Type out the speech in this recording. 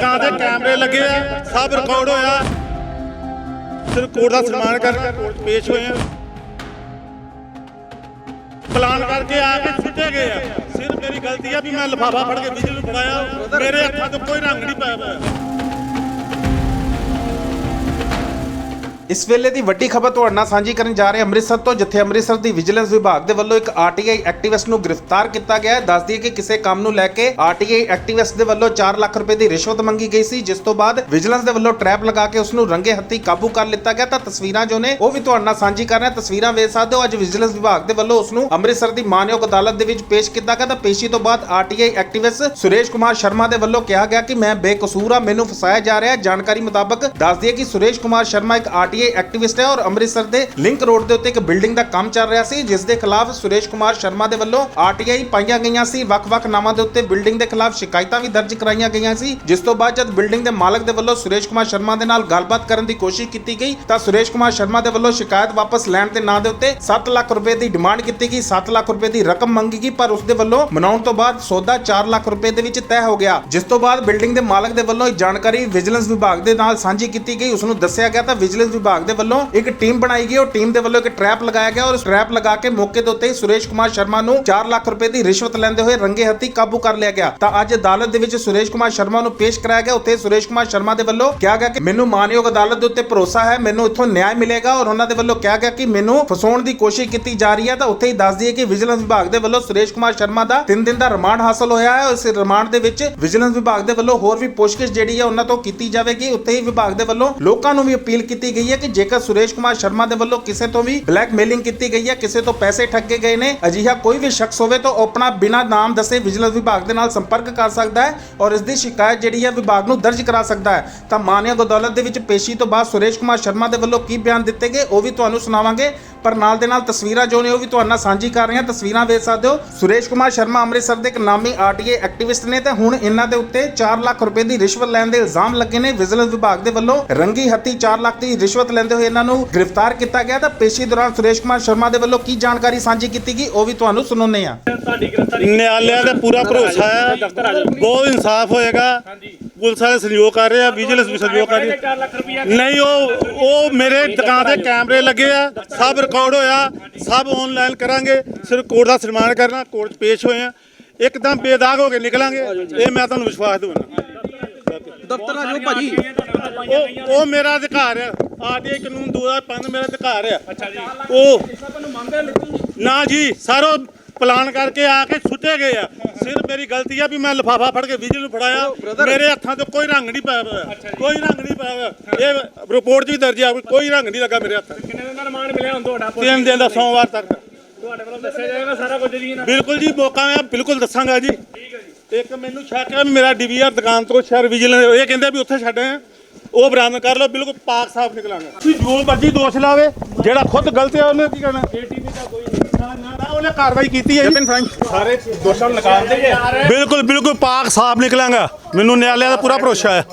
ਦੁਕਾਨ ਤੇ ਕੈਮਰੇ ਲੱਗੇ ਆ, ਸਭ ਰਿਕਾਰਡ ਹੋਇਆ। ਸਿਰ ਕੋਰਟ ਦਾ ਸਨਮਾਨ ਕਰਕੇ ਕੋਰਟ ਪੇਸ਼ ਹੋਏ ਆ। ਪਲਾਨ ਕਰਕੇ ਆ ਕੇ ਸੁੱਟੇ ਗਏ ਆ। ਸਿਰ ਮੇਰੀ ਗਲਤੀ ਆ ਵੀ ਮੈਂ ਲਿਫਾਫਾ ਫੜ ਕੇ ਵਿਜਲ ਨੂੰ ਫੜਾਇਆ ਮੇਰੇ ਹੱਥਾਂ ਤੋਂ ਕੋਈ ਰੰਗ ਨਹੀਂ ਪਾਇਆ ਇਸ ਵੇਲੇ ਦੀ ਵੱਡੀ ਖਬਰ ਤੁਹਾਡੇ ਨਾਲ ਸਾਂਝੀ ਕਰਨ ਜਾ ਰਹੇ ਅੰਮ੍ਰਿਤਸਰ ਤੋਂ, ਜਿੱਥੇ ਅੰਮ੍ਰਿਤਸਰ ਦੀ ਵਿਜੀਲੈਂਸ ਵਿਭਾਗ ਦੇ ਵੱਲੋਂ ਇੱਕ ਆਰਟੀਆਈ ਐਕਟਿਵਿਸਟ ਨੂੰ ਗ੍ਰਿਫਤਾਰ ਕੀਤਾ ਗਿਆ ਹੈ। ਦੱਸ ਦਈਏ ਕਿ ਕਿਸੇ ਕੰਮ ਨੂੰ ਲੈ ਕੇ ਆਰਟੀਆਈ ਐਕਟਿਵਿਸਟ ਦੇ ਵੱਲੋਂ 4 ਲੱਖ ਰੁਪਏ ਦੀ ਰਿਸ਼ਵਤ ਮੰਗੀ ਗਈ ਸੀ, ਜਿਸ ਤੋਂ ਬਾਅਦ ਵਿਜੀਲੈਂਸ ਦੇ ਵੱਲੋਂ ਟਰੈਪ ਲਗਾ ਕੇ ਉਸ ਨੂੰ ਰੰਗੇ ਹੱਥੀ ਕਾਬੂ ਕਰ ਲਿੱਤਾ ਗਿਆ। ਤਾਂ ਤਸਵੀਰਾਂ ਜੋ ਨੇ, ਉਹ ਵੀ ਤੁਹਾਡੇ ਨਾਲ ਸਾਂਝੀ ਕਰ ਰਹੇ। ਤਸਵੀਰਾਂ ਵੇਖ ਸਕਦੇ ਹੋ, ਅੱਜ ਵਿਜੀਲੈਂਸ ਵਿਭਾਗ ਦੇ ਵੱਲੋਂ ਉਸ ਨੂੰ ਅੰਮ੍ਰਿਤਸਰ ਦੀ ਮਾਨਯੋਗ ਅਦਾਲਤ ਦੇ ਵਿੱਚ ਪੇਸ਼ ਕੀਤਾ ਗਿਆ। ਤਾਂ ਪੇਸ਼ੀ ਤੋਂ ਬਾਅਦ ਆਰਟੀਆਈ ਐਕਟਿਵਿਸਟ ਸੁਰੇਸ਼ ਕੁਮਾਰ ਸ਼ਰਮਾ ਦੇ ਵੱਲੋਂ ਕਿਹਾ ਗਿਆ ਕਿ ਮੈਂ ਬੇਕਸੂਰ ਹਾਂ, ਮੈਨੂੰ ਫਸਾਇਆ ਜਾ ਰਿਹਾ ਜਾਣਕਾਰੀ ਮੁਤਾਬਕ ਦੱਸਦੀ ਦਈਏ ਕਿ ਸੁਰੇਸ਼ ਕੁਮਾਰ ਸ਼ਰਮਾ ਇੱਕ ਆਰਟੀਆਈ ਐਕਟਿਵਿਸਟ ਹੈ ਔਰ ਅੰਮ੍ਰਿਤਸਰ ਦੇ ਲਿੰਕ ਰੋਡ ਦੇ ਉੱਤੇ ਇੱਕ ਬਿਲਡਿੰਗ ਦਾ ਕੰਮ ਚੱਲ ਰਿਹਾ ਸੀ, ਜਿਸ ਦੇ ਖਿਲਾਫ ਸੁਰੇਸ਼ ਕੁਮਾਰ ਸ਼ਰਮਾ ਦੇ ਵੱਲੋਂ ਆਰਟੀਆਈ ਪਾਈਆਂ ਗਈਆਂ ਸੀ। ਵੱਖ-ਵੱਖ ਨਾਮਾਂ ਦੇ ਉੱਤੇ ਬਿਲਡਿੰਗ ਦੇ ਖਿਲਾਫ ਸ਼ਿਕਾਇਤਾਂ ਵੀ ਦਰਜ ਕਰਾਈਆਂ ਗਈਆਂ ਸੀ। ਜਿਸ ਤੋਂ ਬਾਅਦ ਜਦ ਬਿਲਡਿੰਗ ਦੇ ਮਾਲਕ ਦੇ ਵੱਲੋਂ ਸੁਰੇਸ਼ ਕੁਮਾਰ ਸ਼ਰਮਾ ਦੇ ਨਾਲ ਗੱਲਬਾਤ ਕਰਨ ਦੀ ਕੋਸ਼ਿਸ਼ ਕੀਤੀ ਗਈ, ਤਾਂ ਸੁਰੇਸ਼ ਕੁਮਾਰ ਸ਼ਰਮਾ ਦੇ ਵੱਲੋਂ ਸ਼ਿਕਾਇਤ ਵਾਪਸ ਲੈਣ ਦੇ ਨਾਂ ਦੇ ਉੱਤੇ 7 ਲੱਖ ਰੁਪਏ ਦੀ ਡਿਮਾਂਡ ਕੀਤੀ ਗਈ 7 ਲੱਖ ਰੁਪਏ ਦੀ ਰਕਮ ਮੰਗੀ ਗਈ, ਪਰ ਉਸ ਦੇ ਵੱਲੋਂ ਮਨਾਉਣ ਤੋਂ ਬਾਅਦ ਸੌਦਾ 4 ਲੱਖ ਰੁਪਏ ਦੇ ਵਿੱਚ ਤੈਅ ਹੋ ਗਿਆ। ਜਿਸ ਤੋਂ ਬਾਅਦ ਬਿਲਡਿੰਗ ਦੇ ਮਾਲਕ ਦੇ ਵੱਲੋਂ ਇਹ ਜਾਣਕਾਰੀ ਵਿਜੀਲੈਂਸ ਵਿਭਾਗ ਦੇ ਨਾਲ ਸਾਂਝੀ ਕੀਤੀ ਗਈ। ਉਸ ਨੂੰ ਦੱਸਿਆ ਗਿਆ ਤਾਂ ਵਿਜੀਲੈਂਸ ਵਿਭਾਗ ਦੇ ਵੱਲੋਂ ਇੱਕ ਟੀਮ ਬਣਾਈ ਗਈ ਉਹ ਟੀਮ ਦੇ ਵੱਲੋਂ ਇੱਕ ਟਰੈਪ ਲਗਾਇਆ ਗਿਆ ਔਰ ਉਸ ਟਰੈਪ ਲਗਾ ਕੇ ਮੌਕੇ ਦੇ ਉੱਤੇ ਹੀ ਸੁਰੇਸ਼ ਕੁਮਾਰ ਸ਼ਰਮਾ ਨੂੰ 4 ਲੱਖ ਰੁਪਏ ਦੀ ਰਿਸ਼ਵਤ ਲੈਂਦੇ ਹੋਏ ਰੰਗੇ ਹੱਥੀ ਕਾਬੂ ਕਰ ਲਿਆ ਗਿਆ। ਤਾਂ ਅੱਜ ਅਦਾਲਤ ਦੇ ਵਿੱਚ ਸੁਰੇਸ਼ ਕੁਮਾਰ ਸ਼ਰਮਾ ਨੂੰ ਪੇਸ਼ ਕਰਾਇਆ ਗਿਆ। ਉੱਥੇ ਸੁਰੇਸ਼ ਕੁਮਾਰ ਸ਼ਰਮਾ ਦੇ ਵੱਲੋਂ ਕਿਹਾ ਗਿਆ ਕਿ ਮੈਨੂੰ ਮਾਨਯੋਗ ਅਦਾਲਤ ਦੇ ਉੱਤੇ ਭਰੋਸਾ ਹੈ, ਮੈਨੂੰ ਇੱਥੋਂ ਨਿਆਂ ਮਿਲੇਗਾ ਔਰ ਉਹਨਾਂ ਦੇ ਵੱਲੋਂ ਕਿਹਾ ਗਿਆ ਕਿ ਮੈਨੂੰ ਫਸਾਉਣ ਦੀ ਕੋਸ਼ਿਸ਼ ਕੀਤੀ ਜਾ ਰਹੀ ਹੈ। ਤਾਂ ਉੱਥੇ ਹੀ ਦੱਸ ਦਈਏ ਕਿ ਵਿਜੀਲੈਂਸ ਵਿਭਾਗ ਦੇ ਵੱਲੋਂ ਸੁਰੇਸ਼ ਕੁਮਾਰ ਸ਼ਰਮਾ ਦਾ 3 ਦਿਨ ਦਾ ਰਿਮਾਂਡ ਹਾਸਲ ਹੋਇਆ ਹੈ। ਇਸ ਰਿਮਾਂਡ ਦੇ ਵਿੱਚ ਵਿਜੀਲੈਂਸ ਵਿਭਾਗ ਦੇ ਵੱਲੋਂ ਹੋਰ ਵੀ ਪੁੱਛਗਿੱਛ ਜਿਹੜੀ ਹੈ ਉਹਨਾਂ ਤੋਂ ਕੀਤੀ ਜਾਵੇਗੀ। ਉੱਥੇ ਹੀ ਵਿਭਾਗ ਦੇ ਵੱਲੋਂ ਲੋਕਾਂ ਨੂੰ ਵੀ ਅਪੀਲ ਕੀਤੀ ਗਈ ਹੈ ਕਿ ਜੇਕਰ ਸੁਰੇਸ਼ ਕੁਮਾਰ ਸ਼ਰਮਾ ਦੇ ਵੱਲੋਂ ਕਿਸੇ ਤੋਂ ਵੀ ਬਲੈਕਮੇਲਿੰਗ ਕੀਤੀ ਗਈ ਹੈ, ਕਿਸੇ ਤੋਂ ਪੈਸੇ ਠੱਗੇ ਗਏ ਨੇ, ਅਜਿਹਾ ਕੋਈ ਵੀ ਸ਼ਖਸ ਹੋਵੇ ਤਾਂ ਉਹ ਆਪਣਾ ਬਿਨਾਂ ਨਾਮ ਦੱਸੇ ਵਿਜੀਲੈਂਸ ਵਿਭਾਗ ਦੇ ਨਾਲ ਸੰਪਰਕ ਕਰ ਸਕਦਾ ਹੈ ਔਰ ਇਸ ਦੀ ਸ਼ਿਕਾਇਤ ਜਿਹੜੀ ਹੈ ਵਿਭਾਗ ਨੂੰ ਦਰਜ ਕਰਾ ਸਕਦਾ ਹੈ। ਤਾਂ ਮਾਨਯੋਗ ਅਦਾਲਤ ਦੇ ਵਿੱਚ ਪੇਸ਼ੀ ਤੋਂ ਬਾਅਦ ਸੁਰੇਸ਼ ਕੁਮਾਰ ਸ਼ਰਮਾ ਦੇ ਵੱਲੋਂ ਕੀ ਬਿਆਨ ਦਿੱਤੇ ਗਏ, ਉਹ ਵੀ ਤੁਹਾਨੂੰ ਸੁਣਾਵਾਂਗੇ। ਪਰ ਨਾਲ ਦੇ ਨਾਲ ਤਸਵੀਰਾਂ ਜੋ ਨੇ ਉਹ ਵੀ ਤੁਹਾਡੇ ਨਾਲ ਸਾਂਝੀ ਕਰ ਰਹੇ ਹਾਂ ਤਸਵੀਰਾਂ ਵੇਖ ਸਕਦੇ ਹੋ। ਸੁਰੇਸ਼ ਕੁਮਾਰ ਸ਼ਰਮਾ ਅੰਮ੍ਰਿਤਸਰ ਦੇ ਇੱਕ ਨਾਮੀ ਆਰਟੀਏ ਐਕਟਿਵਿਸਟ ਨੇ ਤੇ ਹੁਣ ਇਹਨਾਂ ਦੇ ਉੱਤੇ 4 ਲੱਖ ਰੁਪਏ ਦੀ ਰਿਸ਼ਵਤ ਲੈਣ ਦੇ ਇਲਜ਼ਾਮ ਲੱਗੇ ਨੇ। ਵਿਜੀਲੈਂਸ ਵਿਭਾਗ ਦੇ ਵੱਲੋਂ ਰੰਗੀ ਹੱਥੀ 4 ਲੱਖ ਦੀ ਰਿਸ਼ਵਤ ਲੈਂਦੇ ਹੋਏ ਇਹਨਾਂ ਨੂੰ ਗ੍ਰਿਫਤਾਰ ਕੀਤਾ ਗਿਆ। ਤਾਂ ਪੇਸ਼ੀ ਦੌਰਾਨ ਸੁਰੇਸ਼ ਕੁਮਾਰ ਸ਼ਰਮਾ ਦੇ ਵੱਲੋਂ ਕੀ ਜਾਣਕਾਰੀ ਸਾਂਝੀ ਕੀਤੀ ਗਈ ਉਹ ਵੀ ਤੁਹਾਨੂੰ ਸੁਣਾਉਂਦੇ ਹਾਂ। ਨਿਆਲਿਆਂ ਦਾ ਪੂਰਾ ਭਰੋਸਾ ਹੈ। ਬਹੁਤ ਇਨਸਾਫ ਹੋਏਗਾ। ਪੁਲਿਸ ਵਾਲੇ ਸਹਿਯੋਗ ਕਰ ਰਹੇ ਆ ਵਿਜੀਲੈਂਸ ਵੀ ਸਹਿਯੋਗ ਕਰ ਰਹੀ ਹੈ ਨਹੀਂ ਉਹ ਉਹ ਮੇਰੇ ਦੁਕਾਨ ਤੇ ਕੈਮਰੇ ਲੱਗੇ ਆ ਸਭ ਰਿਕਾਰਡ ਹੋਇਆ ਸਭ ਆਨਲਾਈਨ ਕਰਾਂਗੇ ਸਿਰ ਕੋਰਟ ਦਾ ਸਨਮਾਨ ਕਰਨਾ ਕੋਰਟ 'ਚ ਪੇਸ਼ ਹੋਏ ਆ। ਇੱਕਦਮ ਬੇਦਾਗ ਹੋ ਕੇ ਨਿਕਲਾਂਗੇ ਇਹ ਮੈਂ ਤੁਹਾਨੂੰ ਵਿਸ਼ਵਾਸ ਦਿਵਾਉਣਾ। ਦਫ਼ਤਰ ਆ ਜਾਓ ਭਾਜੀ। ਉਹ ਉਹ ਮੇਰਾ ਅਧਿਕਾਰ ਹੈ ਆਰਟੀਆਈ ਕਾਨੂੰਨ 2005 ਮੇਰਾ ਅਧਿਕਾਰ ਹੈ ਅੱਛਾ ਜੀ। ਉਹ ਨਾ ਜੀ ਸਾਰੋ ਪਲਾਨ ਕਰਕੇ ਆ ਕੇ ਸੁੱਟੇ ਗਏ ਆ। ਸਿਰ ਮੇਰੀ ਗਲਤੀ ਆ ਵੀ ਮੈਂ ਲਿਫਾਫਾ ਫੜ ਕੇ ਵਿਜਲ ਨੂੰ ਫੜਾਇਆ। ਮੇਰੇ ਹੱਥਾਂ ਤੇ ਕੋਈ ਰੰਗ ਨਹੀਂ ਪਾਇਆ ਹੋਇਆ। ਕੋਈ ਰੰਗ ਨਹੀਂ ਪਾਇਆ ਹੋਇਆ। ਇਹ ਰਿਪੋਰਟ 'ਚ ਵੀ ਦਰਜ ਆ ਕੋਈ ਰੰਗ ਨਹੀਂ ਲੱਗਾ ਮੇਰੇ ਹੱਥ ਕਿੰਨੇ ਦਿਨ ਦਾ ਰਿਮਾਂਡ ਮਿਲਿਆ ਹੁਣ ਤੁਹਾਡਾ? ਤਿੰਨ ਦਿਨ ਦਾ ਸੋਮਵਾਰ ਤੱਕ। ਤੁਹਾਡੇ ਵੱਲੋਂ ਦੱਸਿਆ ਜਾਏਗਾ ਸਾਰਾ ਕੁਝ ਜੀ ਨਾ ਬਿਲਕੁਲ ਜੀ ਮੌਕਾ ਮੈਂ ਬਿਲਕੁਲ ਦੱਸਾਂਗਾ ਜੀ। ਇੱਕ ਮੈਨੂੰ ਸ਼ੱਕ ਹੈ ਮੇਰਾ ਡੀਵੀਆਰ ਦੁਕਾਨ ਤੋਂ ਸ਼ਹਿਰ ਵਿਜੀਲੈਂਸ ਇਹ ਕਹਿੰਦੇ ਵੀ ਉੱਥੇ ਛੱਡ ਆ। ਉਹ ਬਰਾਮਦ ਕਰ ਲਓ ਬਿਲਕੁਲ ਪਾਕ ਸਾਫ਼ ਨਿਕਲਾਂਗਾ। ਤੁਸੀਂ ਜੋ ਮਰਜ਼ੀ ਦੋਸ਼ ਲਾਵੇ ਜਿਹੜਾ ਖੁਦ ਗਲਤ ਹੈ ਉਹਨੇ ਕੀ ਕਰਨਾ? ਏਟੀਵੀ ਦਾ ਕੋਈ ਉਹਨੇ ਕਾਰਵਾਈ ਕੀਤੀ ਹੈ ਜੀ। ਸਾਰੇ ਦੋਸ਼ਾਂ ਨੂੰ ਨਕਾਰ ਦੇ ਬਿਲਕੁਲ ਬਿਲਕੁਲ ਪਾਕ ਸਾਫ਼ ਨਿਕਲਾਂਗਾ। ਮੈਨੂੰ ਨਿਆਲਿਆਂ ਦਾ ਪੂਰਾ ਭਰੋਸਾ ਹੈ।